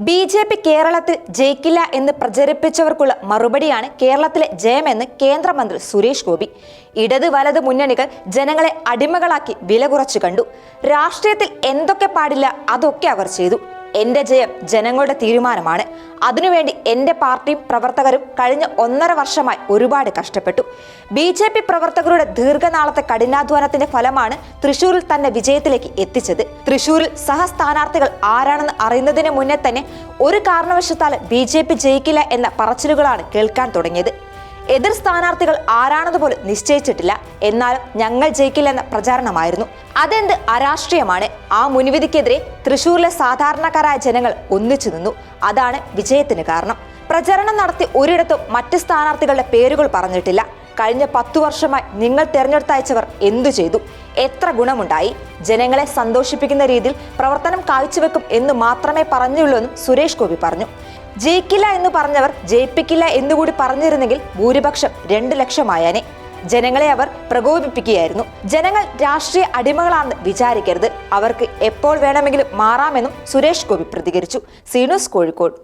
B J P കേരളത്തിൽ ജയിക്കില്ല എന്ന് പ്രചരിപ്പിച്ചവർക്കുള്ള മറുപടിയാണ് കേരളത്തിലെ ജയമെന്ന് കേന്ദ്രമന്ത്രി സുരേഷ് ഗോപി. ഇടത് വലത് മുന്നണികൾ ജനങ്ങളെ അടിമകളാക്കി വില കുറച്ചു കണ്ടു. രാഷ്ട്രീയത്തിൽ എന്തൊക്കെ പാടില്ല അതൊക്കെ അവർ ചെയ്തു. എന്റെ ജയം ജനങ്ങളുടെ തീരുമാനമാണ്. അതിനുവേണ്ടി എന്റെ പാർട്ടിയും പ്രവർത്തകരും കഴിഞ്ഞ ഒന്നര വർഷമായി ഒരുപാട് കഷ്ടപ്പെട്ടു. ബി ജെ പി പ്രവർത്തകരുടെ ദീർഘനാളത്തെ കഠിനാധ്വാനത്തിന്റെ ഫലമാണ് തൃശൂരിൽ തന്നെ വിജയത്തിലേക്ക് എത്തിച്ചത്. തൃശൂരിൽ സഹസ്ഥാനാർത്ഥികൾ ആരാണെന്ന് അറിയുന്നതിന് മുന്നേ തന്നെ ഒരു കാരണവശത്താൽ ബി ജയിക്കില്ല എന്ന പറച്ചിലുകളാണ് കേൾക്കാൻ തുടങ്ങിയത്. എതിർ സ്ഥാനാർത്ഥികൾ പോലും നിശ്ചയിച്ചിട്ടില്ല. എന്നാലും ഞങ്ങൾ ജയിക്കില്ലെന്ന പ്രചാരണമായിരുന്നു. അതെന്ത് അരാഷ്ട്രീയമാണ്? ആ മുൻവിധിക്കെതിരെ തൃശൂരിലെ സാധാരണക്കാരായ ജനങ്ങൾ ഒന്നിച്ചു നിന്നു. അതാണ് വിജയത്തിന് കാരണം. പ്രചരണം നടത്തി ഒരിടത്തും മറ്റ് സ്ഥാനാർത്ഥികളുടെ പേരുകൾ പറഞ്ഞിട്ടില്ല. കഴിഞ്ഞ പത്തു വർഷമായി നിങ്ങൾ തെരഞ്ഞെടുത്തയച്ചവർ എന്തു ചെയ്തു? എത്ര ഗുണമുണ്ടായി? ജനങ്ങളെ സന്തോഷിപ്പിക്കുന്ന രീതിയിൽ പ്രവർത്തനം കാഴ്ചവെക്കും എന്ന് മാത്രമേ പറഞ്ഞുള്ളൂ എന്നും സുരേഷ് ഗോപി പറഞ്ഞു. ജയിക്കില്ല എന്ന് പറഞ്ഞവർ ജയിപ്പിക്കില്ല എന്നുകൂടി പറഞ്ഞിരുന്നെങ്കിൽ ഭൂരിപക്ഷം രണ്ട് ലക്ഷമായാനെ. ജനങ്ങളെ അവർ പ്രകോപിപ്പിക്കുകയായിരുന്നു. ജനങ്ങൾ രാഷ്ട്രീയ അടിമകളാണെന്ന് വിചാരിക്കരുത്. അവർക്ക് എപ്പോൾ വേണമെങ്കിലും മാറാമെന്നും സുരേഷ് ഗോപി പ്രതികരിച്ചു. സീനോസ് കോഴിക്കോട്.